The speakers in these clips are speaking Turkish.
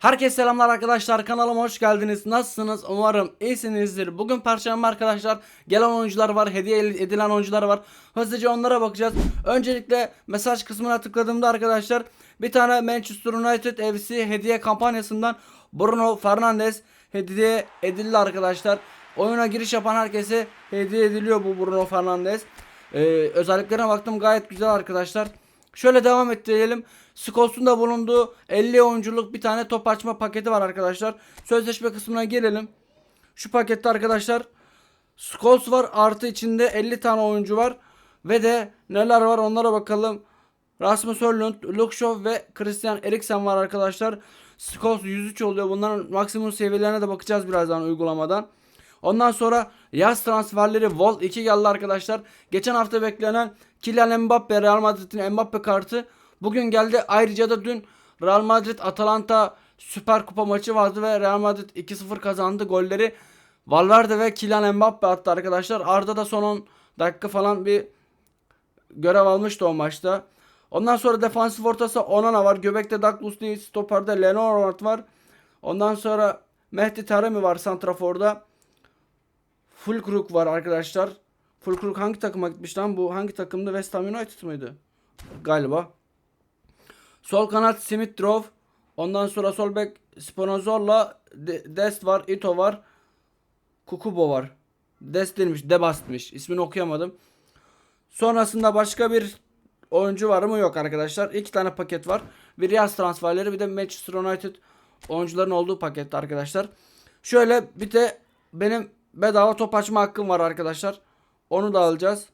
Herkese selamlar arkadaşlar kanalıma hoş geldiniz. Nasılsınız? Umarım iyisinizdir. Bugün perşembe arkadaşlar. Gelen oyuncular var, hediye edilen oyuncular var. Hızlıca onlara bakacağız. Öncelikle mesaj kısmına tıkladığımda arkadaşlar bir tane Manchester United FC hediye kampanyasından Bruno Fernandes hediye edildi arkadaşlar. Oyuna giriş yapan herkese hediye ediliyor bu Bruno Fernandes. Ee, özelliklerine baktım gayet güzel arkadaşlar. Şöyle devam ettirelim. Scholes'un da bulunduğu 50 oyunculuk bir tane top açma paketi var arkadaşlar. Sözleşme kısmına gelelim. Şu pakette arkadaşlar Scholes var artı içinde 50 tane oyuncu var. Ve de neler var onlara bakalım. Rasmus Højlund, Luke Shaw ve Christian Eriksen var arkadaşlar. Scholes 103 oluyor. Bunların maksimum seviyelerine de bakacağız birazdan uygulamadan. Ondan sonra yaz transferleri Vol 2 geldi arkadaşlar. Geçen hafta beklenen Kylian Mbappe Real Madrid'in Mbappe kartı bugün geldi. Ayrıca da dün Real Madrid Atalanta Süper Kupa maçı vardı ve Real Madrid 2-0 kazandı. Golleri Valverde ve Kylian Mbappe attı arkadaşlar. Arda da son 10 dakika falan bir görev almıştı o maçta. Ondan sonra defansif ortası Onana var. Göbekte Douglas değil. Stoper'de Leonard var. Ondan sonra Mehdi Taremi var Santrafor'da. Fulkrug var arkadaşlar. Fulkrug hangi takıma gitmiş lan? Bu hangi takımda? West Ham United mıydı? Galiba. Sol kanat Simitrov. Ondan sonra sol bek Spinazzola, De- Dest var, Ito var. Kukubo var. Dest değilmiş, Debast'mış. İsmini okuyamadım. Sonrasında başka bir oyuncu var mı? Yok arkadaşlar. İki tane paket var. Bir yaz transferleri bir de Manchester United oyuncuların olduğu pakette arkadaşlar. Şöyle bir de benim bedava top açma hakkım var arkadaşlar. Onu da alacağız.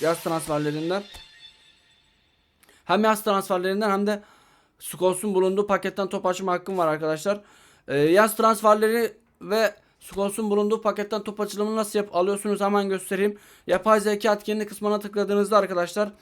Yaz transferlerinden. Hem yaz transferlerinden hem de Scholes'un bulunduğu paketten top açma hakkım var arkadaşlar. Ee, yaz transferleri ve Scholes'un bulunduğu paketten top açılımını nasıl yap alıyorsunuz hemen göstereyim. Yapay zeka etkinliği kısmına tıkladığınızda arkadaşlar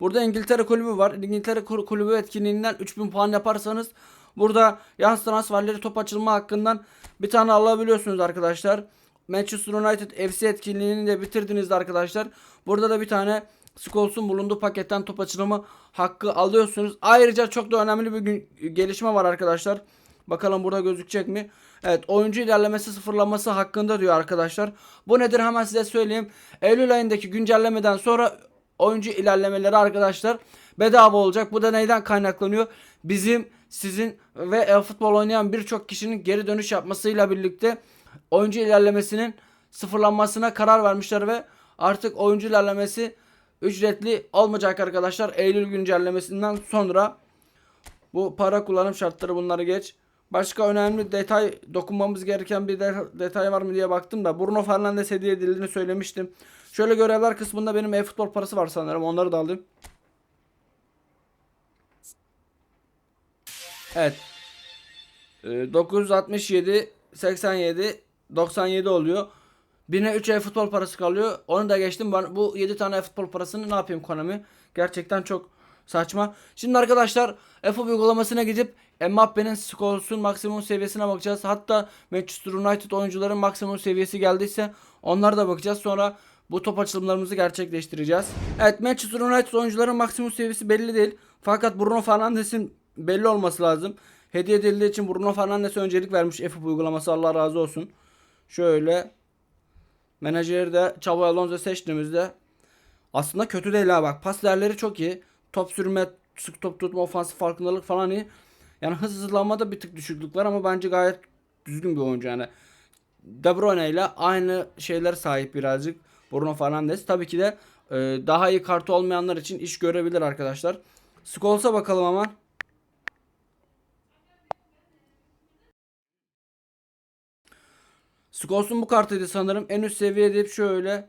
burada İngiltere kulübü var. İngiltere kul- kulübü etkinliğinden 3000 puan yaparsanız burada yaz transferleri top açılma hakkından bir tane alabiliyorsunuz arkadaşlar. Manchester United FC etkinliğini de bitirdiğinizde arkadaşlar burada da bir tane Scholes'un bulunduğu paketten top açılımı hakkı alıyorsunuz. Ayrıca çok da önemli bir gün, gelişme var arkadaşlar. Bakalım burada gözükecek mi? Evet oyuncu ilerlemesi sıfırlaması hakkında diyor arkadaşlar. Bu nedir hemen size söyleyeyim. Eylül ayındaki güncellemeden sonra oyuncu ilerlemeleri arkadaşlar bedava olacak. Bu da neyden kaynaklanıyor? Bizim, sizin ve e-futbol oynayan birçok kişinin geri dönüş yapmasıyla birlikte oyuncu ilerlemesinin sıfırlanmasına karar vermişler ve artık oyuncu ilerlemesi ücretli olmayacak arkadaşlar. Eylül güncellemesinden sonra bu para kullanım şartları bunları geç. Başka önemli detay dokunmamız gereken bir de- detay var mı diye baktım da Bruno Fernandes hediye edildiğini söylemiştim. Şöyle görevler kısmında benim e-futbol parası var sanırım. Onları da alayım. Evet. Ee, 967 87 97 oluyor. Birine 3 e-futbol parası kalıyor. Onu da geçtim. Ben bu 7 tane e-futbol parasını ne yapayım Konami? Gerçekten çok saçma. Şimdi arkadaşlar F uygulamasına gidip Mbappe'nin Scholes'un maksimum seviyesine bakacağız. Hatta Manchester United oyuncuların maksimum seviyesi geldiyse onlara da bakacağız. Sonra bu top açılımlarımızı gerçekleştireceğiz. Evet Manchester United oyuncuların maksimum seviyesi belli değil. Fakat Bruno Fernandes'in belli olması lazım. Hediye edildiği için Bruno Fernandes'e öncelik vermiş F uygulaması Allah razı olsun. Şöyle menajeri de Xabi Alonso seçtiğimizde aslında kötü değil ha bak. Pas değerleri çok iyi. Top sürme, sık top tutma, ofansif farkındalık falan iyi. Yani hız hızlanmada bir tık düşüklük var ama bence gayet düzgün bir oyuncu yani. De Bruyne ile aynı şeyler sahip birazcık Bruno Fernandes. Tabii ki de e, daha iyi kartı olmayanlar için iş görebilir arkadaşlar. Scholes'a bakalım hemen. Scholes'un bu kartıydı sanırım. En üst seviye deyip şöyle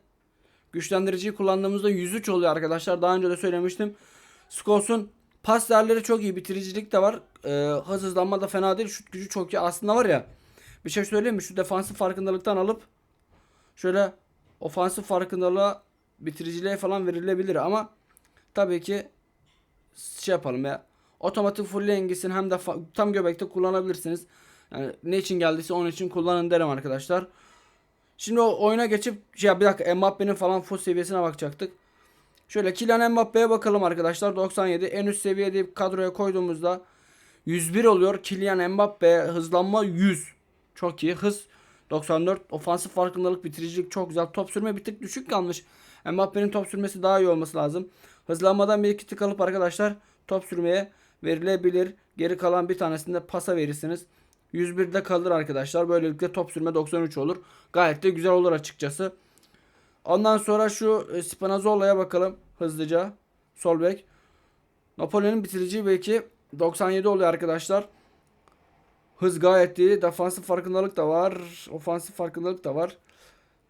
güçlendiriciyi kullandığımızda 103 oluyor arkadaşlar. Daha önce de söylemiştim. Scholes'un pas değerleri çok iyi. Bitiricilik de var. Ee, hız hızlanma da fena değil. Şut gücü çok iyi. Aslında var ya bir şey söyleyeyim mi? Şu defansif farkındalıktan alıp şöyle ofansif farkındalığa bitiriciliğe falan verilebilir ama tabii ki şey yapalım ya. Otomatik full engisin hem de tam göbekte kullanabilirsiniz. Yani ne için geldiyse onun için kullanın derim arkadaşlar. Şimdi o oyuna geçip ya bir dakika Mbappe'nin falan full seviyesine bakacaktık. Şöyle Kylian Mbappe'ye bakalım arkadaşlar. 97 en üst seviye deyip kadroya koyduğumuzda 101 oluyor. Kylian Mbappe hızlanma 100. Çok iyi. Hız 94. Ofansif farkındalık, bitiricilik çok güzel. Top sürme bir tık düşük kalmış. Mbappe'nin top sürmesi daha iyi olması lazım. Hızlanmadan bir iki tık alıp arkadaşlar top sürmeye verilebilir. Geri kalan bir tanesinde pasa verirsiniz. 101'de kalır arkadaşlar. Böylelikle top sürme 93 olur. Gayet de güzel olur açıkçası. Ondan sonra şu e, Spinazzola'ya bakalım hızlıca. Sol bek. Napoli'nin bitirici belki 97 oluyor arkadaşlar. Hız gayet iyi. Defansif farkındalık da var. Ofansif farkındalık da var.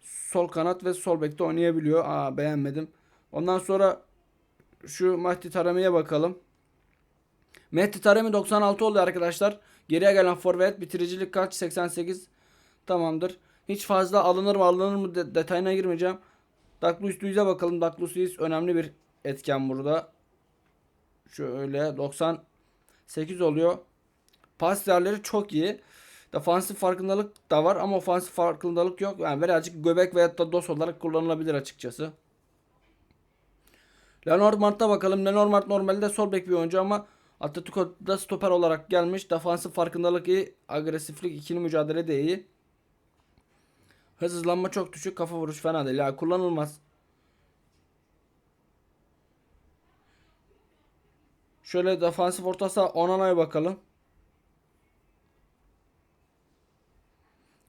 Sol kanat ve sol bekte oynayabiliyor. Aa beğenmedim. Ondan sonra şu Mahdi Tarame'ye bakalım. Mehdi Taremi 96 oldu arkadaşlar. Geriye gelen forvet bitiricilik kaç? 88. Tamamdır. Hiç fazla alınır mı alınır mı de- detayına girmeyeceğim. Douglas Luiz'e bakalım. Douglas Luiz önemli bir etken burada. Şöyle 98 oluyor. Pas değerleri çok iyi. Defansif farkındalık da var ama ofansif farkındalık yok. Yani birazcık göbek veyahut da dos olarak kullanılabilir açıkçası. Lenormand'a bakalım. Lenormand normalde sol bek bir oyuncu ama Atletico'da stoper olarak gelmiş. Defansif farkındalık iyi. Agresiflik ikili mücadele de iyi. Hız hızlanma çok düşük. Kafa vuruş fena değil. Ya kullanılmaz. Şöyle defansif orta saha Onana'ya bakalım.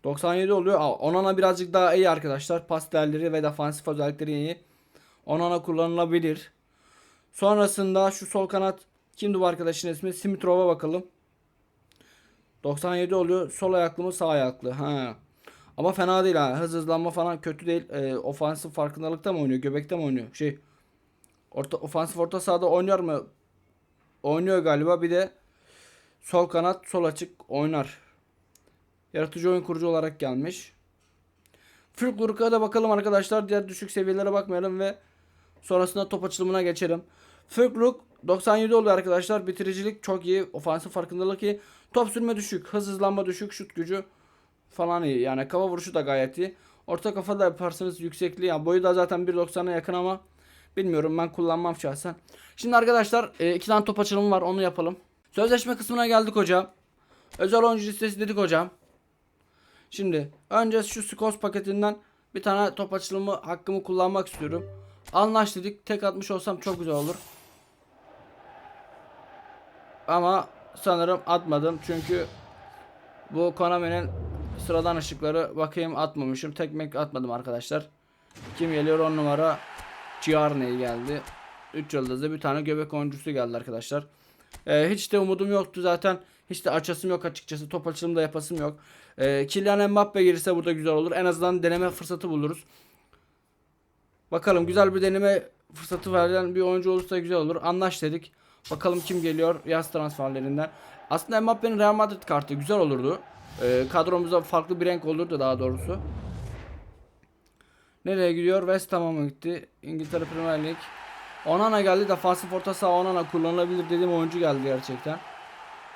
97 oluyor. Onana birazcık daha iyi arkadaşlar. Pas değerleri ve defansif özellikleri iyi. Onana kullanılabilir. Sonrasında şu sol kanat kimdi bu arkadaşın ismi? Simitrov'a bakalım. 97 oluyor. Sol ayaklı mı sağ ayaklı? Ha. Ama fena değil ha. Hız hızlanma falan kötü değil. Ee, ofansif farkındalıkta mı oynuyor? Göbekte mi oynuyor? Şey. Orta, ofansif orta sahada oynuyor mu? Oynuyor galiba. Bir de sol kanat sol açık oynar. Yaratıcı oyun kurucu olarak gelmiş. Fülkluruk'a da bakalım arkadaşlar. Diğer düşük seviyelere bakmayalım ve sonrasında top açılımına geçelim. Fülkluruk 97 oluyor arkadaşlar. Bitiricilik çok iyi. Ofansif farkındalık iyi. Top sürme düşük. Hız hızlanma düşük. Şut gücü falan iyi. Yani kafa vuruşu da gayet iyi. Orta kafa da yaparsanız yüksekliği. Yani boyu da zaten 1.90'a yakın ama bilmiyorum ben kullanmam şahsen. Şimdi arkadaşlar e, iki tane top açılımı var. Onu yapalım. Sözleşme kısmına geldik hocam. Özel oyuncu listesi dedik hocam. Şimdi önce şu Skos paketinden bir tane top açılımı hakkımı kullanmak istiyorum. Anlaş dedik. Tek atmış olsam çok güzel olur. Ama sanırım atmadım. Çünkü bu Konami'nin sıradan ışıkları bakayım atmamışım. Tekmek atmadım arkadaşlar. Kim geliyor 10 numara? Ciarney geldi. 3 yıldızlı bir tane göbek oyuncusu geldi arkadaşlar. Ee, hiç de umudum yoktu zaten. Hiç de açasım yok açıkçası. Top açılımı da yapasım yok. Ee, Kylian Mbappe gelirse burada güzel olur. En azından deneme fırsatı buluruz. Bakalım güzel bir deneme fırsatı verilen bir oyuncu olursa güzel olur. Anlaş dedik. Bakalım kim geliyor yaz transferlerinden. Aslında Mbappe'nin Real Madrid kartı güzel olurdu. Ee, kadromuzda farklı bir renk olurdu daha doğrusu. Nereye gidiyor? West Ham'a gitti? İngiltere Premier Lig. Onana geldi. Defansif orta saha Onana kullanılabilir dediğim oyuncu geldi gerçekten.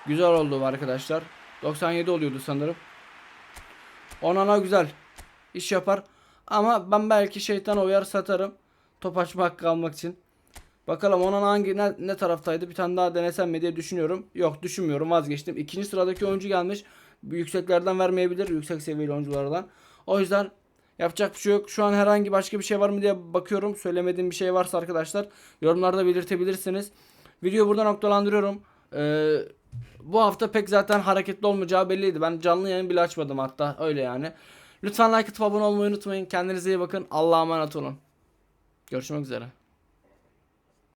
Güzel oldu arkadaşlar. 97 oluyordu sanırım. Onana güzel. iş yapar. Ama ben belki şeytan uyar satarım. Top açma hakkı almak için. Bakalım Onana hangi ne, ne taraftaydı? Bir tane daha denesem mi diye düşünüyorum. Yok düşünmüyorum vazgeçtim. İkinci sıradaki oyuncu gelmiş. Yükseklerden vermeyebilir. Yüksek seviyeli oyunculardan. O yüzden yapacak bir şey yok. Şu an herhangi başka bir şey var mı diye bakıyorum. Söylemediğim bir şey varsa arkadaşlar yorumlarda belirtebilirsiniz. Videoyu burada noktalandırıyorum. Ee, bu hafta pek zaten hareketli olmayacağı belliydi. Ben canlı yayın bile açmadım hatta öyle yani. Lütfen like atıp abone olmayı unutmayın. Kendinize iyi bakın. Allah'a emanet olun. Görüşmek üzere.